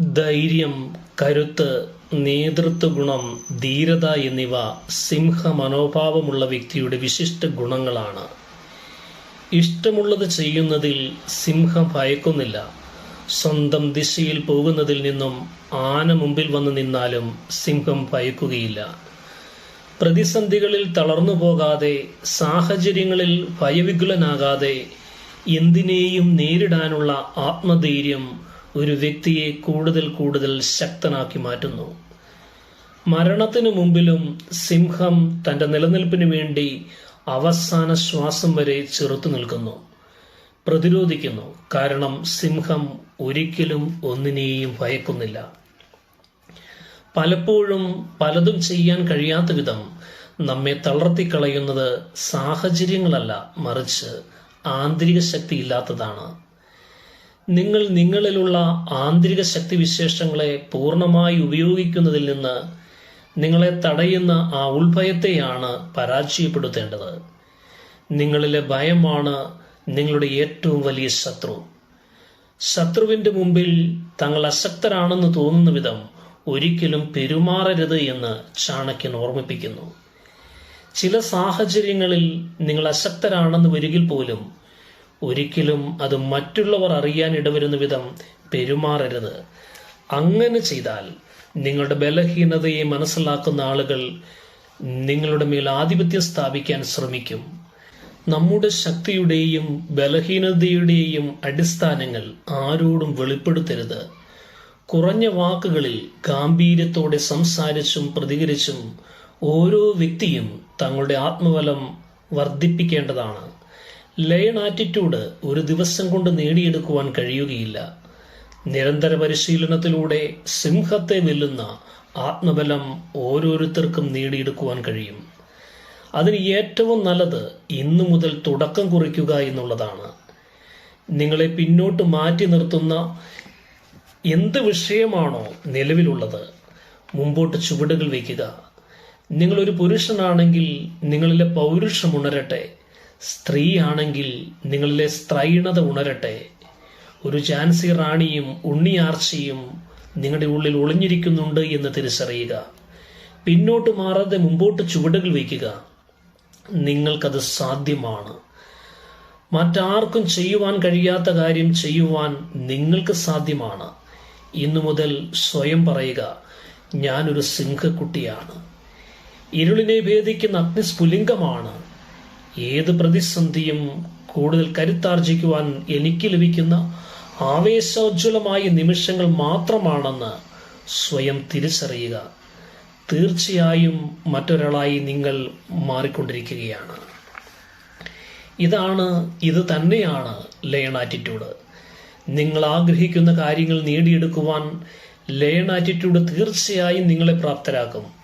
ധൈര്യം കരുത്ത് നേതൃത്വ ഗുണം ധീരത എന്നിവ സിംഹ മനോഭാവമുള്ള വ്യക്തിയുടെ വിശിഷ്ട ഗുണങ്ങളാണ്. ഇഷ്ടമുള്ളത് ചെയ്യുന്നതിൽ സിംഹം ഭയക്കുന്നില്ല. സ്വന്തം ദിശയിൽ പോകുന്നതിൽ നിന്നും ആന മുമ്പിൽ വന്നു നിന്നാലും സിംഹം ഭയക്കുകയില്ല. പ്രതിസന്ധികളിൽ തളർന്നു പോകാതെ സാഹചര്യങ്ങളിൽ ഭയവികുലനാകാതെ എന്തിനേയും നേരിടാനുള്ള ആത്മധൈര്യം ഒരു വ്യക്തിയെ കൂടുതൽ കൂടുതൽ ശക്തനാക്കി മാറ്റുന്നു. മരണത്തിനു മുമ്പിലും സിംഹം തന്റെ നിലനിൽപ്പിന് വേണ്ടി അവസാന ശ്വാസം വരെ ചെറുത്തു നിൽക്കുന്നു. പ്രതിരോധിക്കുന്നു. കാരണം സിംഹം ഒരിക്കലും ഒന്നിനെയും ഭയക്കുന്നില്ല. പലപ്പോഴും പലതും ചെയ്യാൻ കഴിയാത്ത വിധം നമ്മെ തളർത്തിക്കളയുന്നത് സാഹചര്യങ്ങളല്ല മറിച്ച് ആന്തരിക ശക്തി ഇല്ലാത്തതാണ് നിങ്ങൾ നിങ്ങളിലുള്ള ആന്തരിക ശക്തിവിശേഷങ്ങളെ പൂർണമായി ഉപയോഗിക്കുന്നതിൽ നിന്ന് നിങ്ങളെ തടയുന്ന ആ ഉൾഭയത്തെയാണ് പരാജയപ്പെടുത്തേണ്ടത്. നിങ്ങളിലെ ഭയമാണ് നിങ്ങളുടെ ഏറ്റവും വലിയ ശത്രു. ശത്രുവിന്റെ മുമ്പിൽ തങ്ങൾ അശക്തരാണെന്ന് തോന്നുന്ന വിധം ഒരിക്കലും പെരുമാറരുത് എന്ന് ചാണക്യൻ ഓർമ്മിപ്പിക്കുന്നു. ചില സാഹചര്യങ്ങളിൽ നിങ്ങൾ അശക്തരാണെന്ന് വരികിൽ പോലും ഒരിക്കലും അത് മറ്റുള്ളവർ അറിയാൻ ഇടവരുന്ന വിധം പെരുമാറരുത്. അങ്ങനെ ചെയ്താൽ നിങ്ങളുടെ ബലഹീനതയെ മനസ്സിലാക്കുന്ന ആളുകൾ നിങ്ങളുടെ മേൽ ആധിപത്യം സ്ഥാപിക്കാൻ ശ്രമിക്കും. നമ്മുടെ ശക്തിയുടെയും ബലഹീനതയുടെയും അടിസ്ഥാനങ്ങൾ ആരോടും വെളിപ്പെടുത്തരുത്. കുറഞ്ഞ വാക്കുകളിൽ ഗാംഭീര്യത്തോടെ സംസാരിച്ചും പ്രതികരിച്ചും ഓരോ വ്യക്തിയും തങ്ങളുടെ ആത്മബലം വർദ്ധിപ്പിക്കേണ്ടതാണ്. ലയൺ ആറ്റിറ്റ്യൂഡ് ഒരു ദിവസം കൊണ്ട് നേടിയെടുക്കുവാൻ കഴിയുകയില്ല. നിരന്തര പരിശീലനത്തിലൂടെ സിംഹത്തെ വെല്ലുന്ന ആത്മബലം ഓരോരുത്തർക്കും നേടിയെടുക്കുവാൻ കഴിയും. അതിന് ഏറ്റവും നല്ലത് ഇന്നു മുതൽ തുടക്കം കുറിക്കുക എന്നുള്ളതാണ്. നിങ്ങളെ പിന്നോട്ട് മാറ്റി നിർത്തുന്ന എന്ത് വിഷയമാണോ നിലവിലുള്ളത് മുമ്പോട്ട് ചുവടുകൾ വയ്ക്കുക. നിങ്ങളൊരു പുരുഷനാണെങ്കിൽ നിങ്ങളിലെ പൗരുഷം ഉണരട്ടെ. സ്ത്രീയാണെങ്കിൽ നിങ്ങളിലെ സ്ത്രൈണത ഉണരട്ടെ. ഒരു ഝാൻസി റാണിയും ഉണ്ണിയാർച്ചയും നിങ്ങളുടെ ഉള്ളിൽ ഒളിഞ്ഞിരിക്കുന്നുണ്ട് എന്ന് തിരിച്ചറിയുക. പിന്നോട്ട് മാറാതെ മുമ്പോട്ട് ചുവടുകൾ വയ്ക്കുക. നിങ്ങൾക്കത് സാധ്യമാണ്. മറ്റാർക്കും ചെയ്യുവാൻ കഴിയാത്ത കാര്യം ചെയ്യുവാൻ നിങ്ങൾക്ക് സാധ്യമാണ്. ഇന്നു മുതൽ സ്വയം പറയുക ഞാനൊരു സിംഹക്കുട്ടിയാണ്. ഇരുളിനെ ഭേദിക്കുന്ന അഗ്നിസ്ഫുലിംഗമാണ്. ഏത് പ്രതിസന്ധിയും കൂടുതൽ കരുത്താർജിക്കുവാൻ എനിക്ക് ലഭിക്കുന്ന ആവേശോജ്വലമായ നിമിഷങ്ങൾ മാത്രമാണെന്ന് സ്വയം തിരിച്ചറിയുക. തീർച്ചയായും മറ്റൊരാളായി നിങ്ങൾ മാറിക്കൊണ്ടിരിക്കുകയാണ്. ഇതാണ് ഇത് തന്നെയാണ് ലയൺ ആറ്റിറ്റ്യൂഡ്. നിങ്ങൾ ആഗ്രഹിക്കുന്ന കാര്യങ്ങൾ നേടിയെടുക്കുവാൻ ലയൺ ആറ്റിറ്റ്യൂഡ് തീർച്ചയായും നിങ്ങളെ പ്രാപ്തരാക്കും.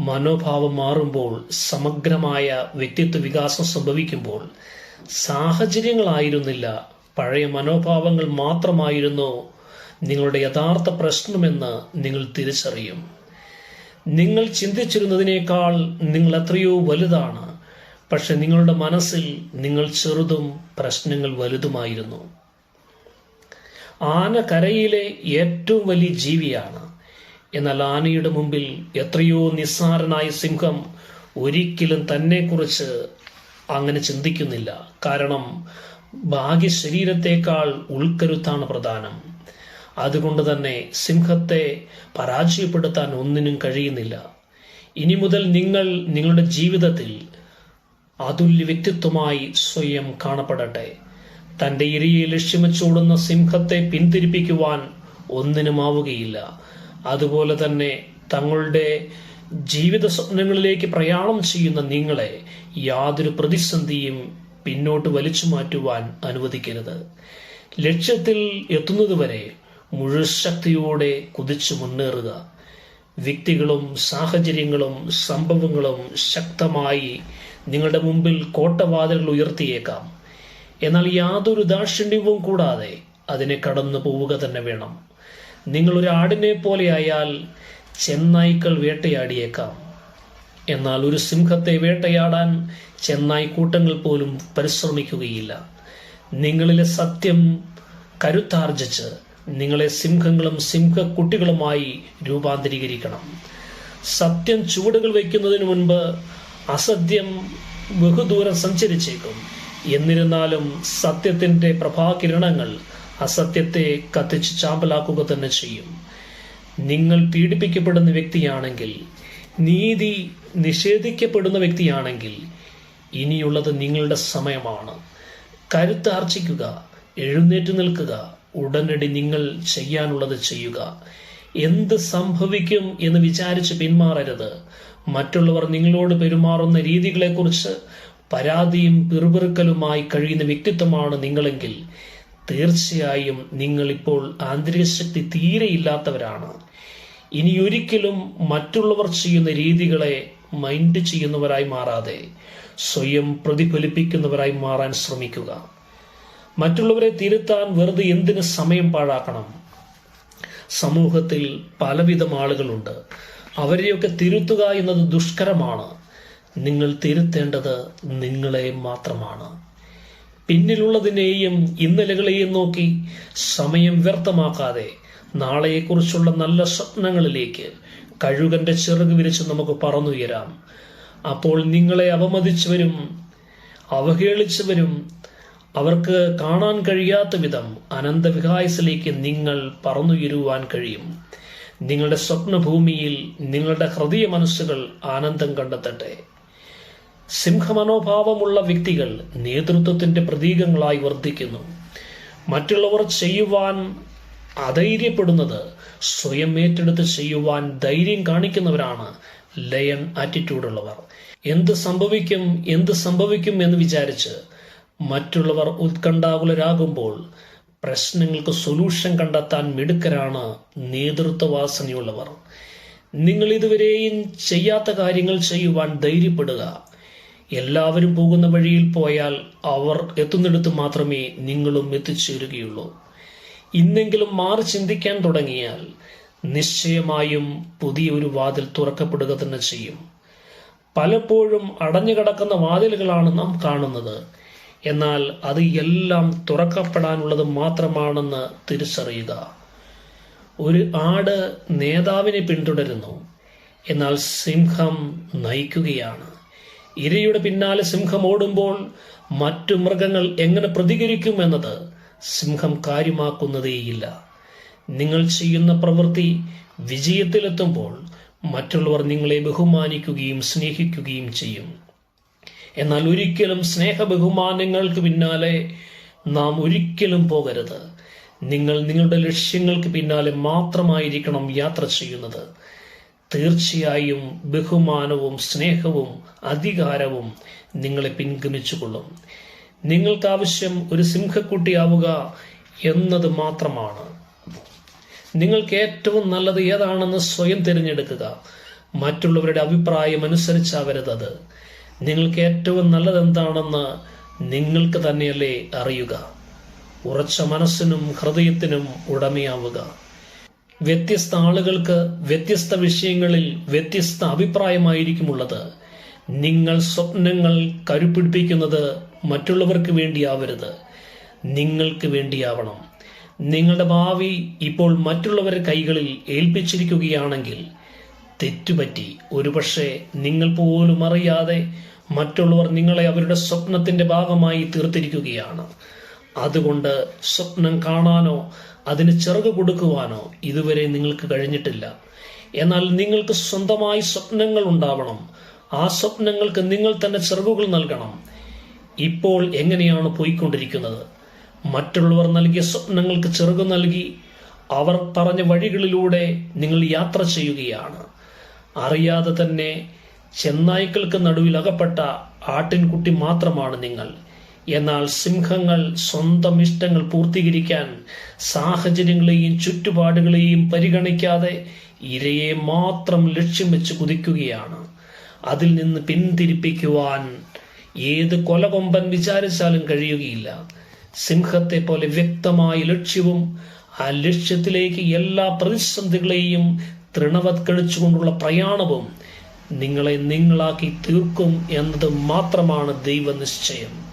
മനോഭാവം മാറുമ്പോൾ സമഗ്രമായ വ്യക്തിത്വ വികാസം സംഭവിക്കുമ്പോൾ സാഹചര്യങ്ങളായിരുന്നില്ല. പഴയ മനോഭാവങ്ങൾ മാത്രമായിരുന്നു നിങ്ങളുടെ യഥാർത്ഥ പ്രശ്നമെന്ന് നിങ്ങൾ തിരിച്ചറിയും. നിങ്ങൾ ചിന്തിച്ചിരുന്നതിനേക്കാൾ നിങ്ങൾ എത്രയോ വലുതാണ്. പക്ഷെ നിങ്ങളുടെ മനസ്സിൽ നിങ്ങൾ ചെറുതും പ്രശ്നങ്ങൾ വലുതുമായിരുന്നു. ആന കരയിലെ ഏറ്റവും വലിയ ജീവിയാണ് എന്നാൽ ആനയുടെ മുമ്പിൽ എത്രയോ നിസ്സാരനായ സിംഹം ഒരിക്കലും തന്നെക്കുറിച്ച് അങ്ങനെ ചിന്തിക്കുന്നില്ല. കാരണം ഭാഗ്യ ശരീരത്തെക്കാൾ ഉൾക്കരുത്താണ് പ്രധാനം. അതുകൊണ്ട് തന്നെ സിംഹത്തെ പരാജയപ്പെടുത്താൻ ഒന്നിനും കഴിയുന്നില്ല. ഇനി മുതൽ നിങ്ങൾ നിങ്ങളുടെ ജീവിതത്തിൽ അതുല്യ വ്യക്തിത്വമായി സ്വയം കാണപ്പെടട്ടെ. തന്റെ ഇരയെ ലക്ഷ്യം വെച്ചോടുന്ന സിംഹത്തെ പിന്തിരിപ്പിക്കുവാൻ ഒന്നിനുമാവുകയില്ല. അതുപോലെ തന്നെ തങ്ങളുടെ ജീവിത സ്വപ്നങ്ങളിലേക്ക് പ്രയാണം ചെയ്യുന്ന നിങ്ങളെ യാതൊരു പ്രതിസന്ധിയും പിന്നോട്ട് വലിച്ചു മാറ്റുവാൻ അനുവദിക്കരുത്. ലക്ഷ്യത്തിൽ എത്തുന്നതുവരെ മുഴുശക്തിയോടെ കുതിച്ചു മുന്നേറുക. വ്യക്തികളും സാഹചര്യങ്ങളും സംഭവങ്ങളും ശക്തമായി നിങ്ങളുടെ മുമ്പിൽ കോട്ടവാതിലുകൾ ഉയർത്തിയേക്കാം. എന്നാൽ യാതൊരു ദാക്ഷിണ്യവും കൂടാതെ അതിനെ കടന്നു പോവുക തന്നെ വേണം. നിങ്ങൾ ഒരു ആടിനെ പോലെയായാൽ ചെന്നായ്ക്കൾ വേട്ടയാടിയേക്കാം. എന്നാൽ ഒരു സിംഹത്തെ വേട്ടയാടാൻ ചെന്നായ്ക്കൂട്ടങ്ങൾ പോലും പരിശ്രമിക്കുകയില്ല. നിങ്ങളിലെ സത്യം കരുത്താർജിച്ച് നിങ്ങളെ സിംഹങ്ങളും സിംഹക്കുട്ടികളുമായി രൂപാന്തരീകരിക്കണം. സത്യം ചുവടുകൾ വയ്ക്കുന്നതിന് മുൻപ് അസത്യം ബഹുദൂരം സഞ്ചരിച്ചേക്കും. എന്നിരുന്നാലും സത്യത്തിന്റെ പ്രഭാകിരണങ്ങൾ അസത്യത്തെ കത്തിച്ച് ചാമ്പലാക്കുക തന്നെ ചെയ്യും. നിങ്ങൾ പീഡിപ്പിക്കപ്പെടുന്ന വ്യക്തിയാണെങ്കിൽ നീതി നിഷേധിക്കപ്പെടുന്ന വ്യക്തിയാണെങ്കിൽ ഇനിയുള്ളത് നിങ്ങളുടെ സമയമാണ്. കരുത്താർജിക്കുക എഴുന്നേറ്റ് നിൽക്കുക ഉടനടി നിങ്ങൾ ചെയ്യാനുള്ളത് ചെയ്യുക. എന്ത് സംഭവിക്കും എന്ന് വിചാരിച്ച് പിന്മാറരുത്. മറ്റുള്ളവർ നിങ്ങളോട് പെരുമാറുന്ന രീതികളെക്കുറിച്ച് പരാതിയും പിറുപിറുക്കലുമായി കഴിയുന്ന വ്യക്തിത്വമാണ് നിങ്ങളെങ്കിൽ തീർച്ചയായും നിങ്ങളിപ്പോൾ ആന്തരിക ശക്തി തീരെയില്ലാത്തവരാണ് ഇനി ഒരിക്കലും മറ്റുള്ളവർ ചെയ്യുന്ന രീതികളെ മൈൻഡ് ചെയ്യുന്നവരായി മാറാതെ സ്വയം പ്രതിഫലിപ്പിക്കുന്നവരായി മാറാൻ ശ്രമിക്കുക. മറ്റുള്ളവരെ തിരുത്താൻ വെറുതെ എന്തിന് സമയം പാഴാക്കണം? സമൂഹത്തിൽ പലവിധം ആളുകളുണ്ട്. അവരെയൊക്കെ തിരുത്തുക എന്നത് ദുഷ്കരമാണ്. നിങ്ങൾ തിരുത്തേണ്ടത് നിങ്ങളെ മാത്രമാണ്. പിന്നിലുള്ളതിനെയും ഇന്നലകളെയും നോക്കി സമയം വ്യർത്ഥമാക്കാതെ നാളെയെക്കുറിച്ചുള്ള നല്ല സ്വപ്നങ്ങളിലേക്ക് കഴുകന്റെ ചിറക് വിരിച്ച് നമുക്ക് പറന്നുയരാം. അപ്പോൾ നിങ്ങളെ അവമതിച്ചവരും അവഹേളിച്ചവരും അവർക്ക് കാണാൻ കഴിയാത്ത വിധം അനന്തവിഹായസിലേക്ക് നിങ്ങൾ പറന്നുയരുവാൻ കഴിയും. നിങ്ങളുടെ സ്വപ്നഭൂമിയിൽ നിങ്ങളുടെ ഹൃദയ മനസ്സുകൾ ആനന്ദം കണ്ടെത്തട്ടെ. സിംഹമനോഭാവമുള്ള വ്യക്തികൾ നേതൃത്വത്തിന്റെ പ്രതീകങ്ങളായി വർദ്ധിക്കുന്നു. മറ്റുള്ളവർ ചെയ്യുവാൻ അധൈര്യപ്പെടുന്നത് സ്വയം ഏറ്റെടുത്ത് ചെയ്യുവാൻ ധൈര്യം കാണിക്കുന്നവരാണ് ലയൺ ആറ്റിറ്റ്യൂഡുള്ളവർ. എന്ത് സംഭവിക്കും എന്ത് സംഭവിക്കും എന്ന് വിചാരിച്ച് മറ്റുള്ളവർ ഉത്കണ്ഠാകുലരാകുമ്പോൾ പ്രശ്നങ്ങൾക്ക് സൊല്യൂഷൻ കണ്ടെത്താൻ മിടുക്കരാണ് നേതൃത്വവാസനയുള്ളവർ. നിങ്ങൾ ഇതുവരെയും ചെയ്യാത്ത കാര്യങ്ങൾ ചെയ്യുവാൻ ധൈര്യപ്പെടുക. എല്ലാവരും പോകുന്ന വഴിയിൽ പോയാൽ അവർ എത്തുന്നിടത്ത് മാത്രമേ നിങ്ങളും എത്തിച്ചേരുകയുള്ളൂ. ഇന്നെങ്കിലും മാറി ചിന്തിക്കാൻ തുടങ്ങിയാൽ നിശ്ചയമായും പുതിയൊരു വാതിൽ തുറക്കപ്പെടുക തന്നെ ചെയ്യും. പലപ്പോഴും അടഞ്ഞു കിടക്കുന്ന വാതിലുകളാണ് നാം കാണുന്നത്. എന്നാൽ അത് എല്ലാം തുറക്കപ്പെടാനുള്ളത് മാത്രമാണെന്ന് തിരിച്ചറിയുക. ഒരു ആട് നേതാവിനെ പിന്തുടരുന്നു. എന്നാൽ സിംഹം നയിക്കുകയാണ്. ഇരയുടെ പിന്നാലെ സിംഹം ഓടുമ്പോൾ മറ്റു മൃഗങ്ങൾ എങ്ങനെ പ്രതികരിക്കും എന്നത് സിംഹം കാര്യമാക്കുന്നതേയില്ല. നിങ്ങൾ ചെയ്യുന്ന പ്രവൃത്തി വിജയത്തിലെത്തുമ്പോൾ മറ്റുള്ളവർ നിങ്ങളെ ബഹുമാനിക്കുകയും സ്നേഹിക്കുകയും ചെയ്യും. എന്നാൽ ഒരിക്കലും സ്നേഹ ബഹുമാനങ്ങൾക്ക് പിന്നാലെ നാം ഒരിക്കലും പോകരുത്. നിങ്ങൾ നിങ്ങളുടെ ലക്ഷ്യങ്ങൾക്ക് പിന്നാലെ മാത്രമായിരിക്കണം യാത്ര ചെയ്യുന്നത്. തീർച്ചയായും ബഹുമാനവും സ്നേഹവും അധികാരവും നിങ്ങളെ പിൻഗമിച്ചുകൊള്ളും. നിങ്ങൾക്ക് ആവശ്യം ഒരു സിംഹക്കുട്ടിയാവുക എന്നത് മാത്രമാണ്. നിങ്ങൾക്ക് ഏറ്റവും നല്ലത് ഏതാണെന്ന് സ്വയം തിരഞ്ഞെടുക്കുക. മറ്റുള്ളവരുടെ അഭിപ്രായം അനുസരിച്ചാവരുത് അത്. നിങ്ങൾക്ക് ഏറ്റവും നല്ലത് എന്താണെന്ന് നിങ്ങൾക്ക് തന്നെയല്ലേ അറിയുക. ഉറച്ച മനസ്സിനും ഹൃദയത്തിനും ഉടമയാവുക. വ്യത്യസ്ത ആളുകൾക്ക് വ്യത്യസ്ത വിഷയങ്ങളിൽ വ്യത്യസ്ത അഭിപ്രായമായിരിക്കുമുള്ളത്. നിങ്ങൾ സ്വപ്നങ്ങൾ കരുപിടിപ്പിക്കുന്നത് മറ്റുള്ളവർക്ക് വേണ്ടിയാവരുത്. നിങ്ങൾക്ക് വേണ്ടിയാവണം. നിങ്ങളുടെ ഭാവി ഇപ്പോൾ മറ്റുള്ളവരുടെ കൈകളിൽ ഏൽപ്പിച്ചിരിക്കുകയാണെങ്കിൽ തെറ്റുപറ്റി ഒരുപക്ഷെ നിങ്ങൾ പോലും അറിയാതെ മറ്റുള്ളവർ നിങ്ങളെ അവരുടെ സ്വപ്നത്തിന്റെ ഭാഗമായി തീർത്തിരിക്കുകയാണ്. അതുകൊണ്ട് സ്വപ്നം കാണാനോ അതിന് ചിറക് കൊടുക്കുവാനോ ഇതുവരെ നിങ്ങൾക്ക് കഴിഞ്ഞിട്ടില്ല. എന്നാൽ നിങ്ങൾക്ക് സ്വന്തമായി സ്വപ്നങ്ങൾ ഉണ്ടാവണം. ആ സ്വപ്നങ്ങൾക്ക് നിങ്ങൾ തന്നെ ചിറകുകൾ നൽകണം. ഇപ്പോൾ എങ്ങനെയാണ് പോയിക്കൊണ്ടിരിക്കുന്നത്? മറ്റുള്ളവർ നൽകിയ സ്വപ്നങ്ങൾക്ക് ചിറകു നൽകി അവർ പറഞ്ഞ വഴികളിലൂടെ നിങ്ങൾ യാത്ര ചെയ്യുകയാണ്. അറിയാതെ തന്നെ ചെന്നായ്ക്കൾക്ക് നടുവിൽ അകപ്പെട്ട ആട്ടിൻകുട്ടി മാത്രമാണ് നിങ്ങൾ. എന്നാൽ സിംഹങ്ങൾ സ്വന്തം ഇഷ്ടങ്ങൾ പൂർത്തീകരിക്കാൻ സാഹചര്യങ്ങളെയും ചുറ്റുപാടുകളെയും പരിഗണിക്കാതെ ഇരയെ മാത്രം ലക്ഷ്യം വെച്ച് കുതിക്കുകയാണ്. അതിൽ നിന്ന് പിന്തിരിപ്പിക്കുവാൻ ഏത് കൊലകൊമ്പൻ വിചാരിച്ചാലും കഴിയുകയില്ല. സിംഹത്തെ പോലെ വ്യക്തമായ ലക്ഷ്യവും ആ ലക്ഷ്യത്തിലേക്ക് എല്ലാ പ്രതിസന്ധികളെയും തൃണവത്കരിച്ചുകൊണ്ടുള്ള പ്രയാണവും നിങ്ങളെ നിങ്ങളാക്കി തീർക്കും എന്നത് മാത്രമാണ് ദൈവനിശ്ചയം.